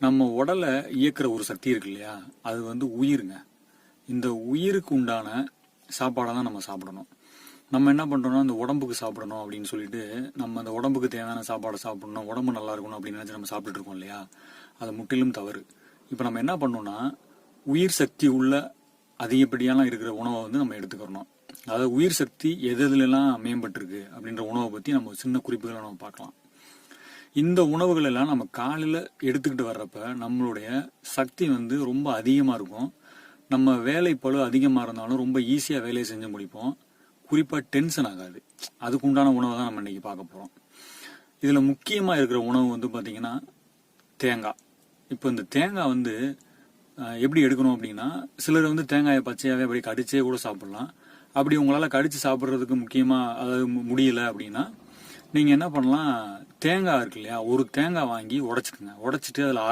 நம்ம உடலை இயக்குற ஒரு சக்தி இருக்கு இல்லையா? அது வந்து உயிருங்க. இந்த உயிருக்கு உண்டான சாப்பாடை தான் நம்ம சாப்பிடணும். நம்ம என்ன பண்ணுறோம்னா அந்த உடம்புக்கு சாப்பிடணும் அப்படின்னு சொல்லிட்டு நம்ம அந்த உடம்புக்கு தேவையான சாப்பாடை சாப்பிடணும் உடம்பு நல்லா இருக்கணும் அப்படின்னு நினச்சி நம்ம சாப்பிட்டுட்டு இருக்கோம் இல்லையா? அது முற்றிலும் தவறு. இப்போ நம்ம என்ன பண்ணோம்னா உயிர் சக்தி உள்ள அதிகப்படியெல்லாம் இருக்கிற உணவை வந்து நம்ம எடுத்துக்கிறணும். அதாவது உயிர் சக்தி எது எதுலெல்லாம் மேம்பட்டிருக்கு அப்படின்ற உணவை பற்றி நம்ம சின்ன குறிப்புகளை நம்ம பார்க்கலாம். இந்த உணவுகள் எல்லாம் நம்ம காலையில் எடுத்துக்கிட்டு வர்றப்ப நம்மளுடைய சக்தி வந்து ரொம்ப அதிகமாக இருக்கும். நம்ம வேலை பழு அதிகமாக இருந்தாலும் ரொம்ப ஈஸியாக வேலையை செஞ்சு முடிப்போம். குறிப்பாக டென்ஷன் ஆகாது. அதுக்கு உண்டான உணவை தான் நம்ம இன்னைக்கு பார்க்க போகிறோம் இதில் முக்கியமாக இருக்கிற உணவு வந்து பார்த்திங்கன்னா தேங்காய். இப்போ இந்த தேங்காய் வந்து எப்படி எடுக்கணும் அப்படின்னா சிலர் வந்து தேங்காயை பச்சையாகவே அப்படி கடிச்சே கூட சாப்பிட்லாம். அப்படி உங்களால் கடித்து சாப்பிட்றதுக்கு முக்கியமாக அதாவது முடியல அப்படின்னா நீங்கள் என்ன பண்ணலாம் தேங்காய் இருக்கு இல்லையா? ஒரு தேங்காய் வாங்கி உடைச்சிக்கோங்க. உடச்சிட்டு அதில் அரை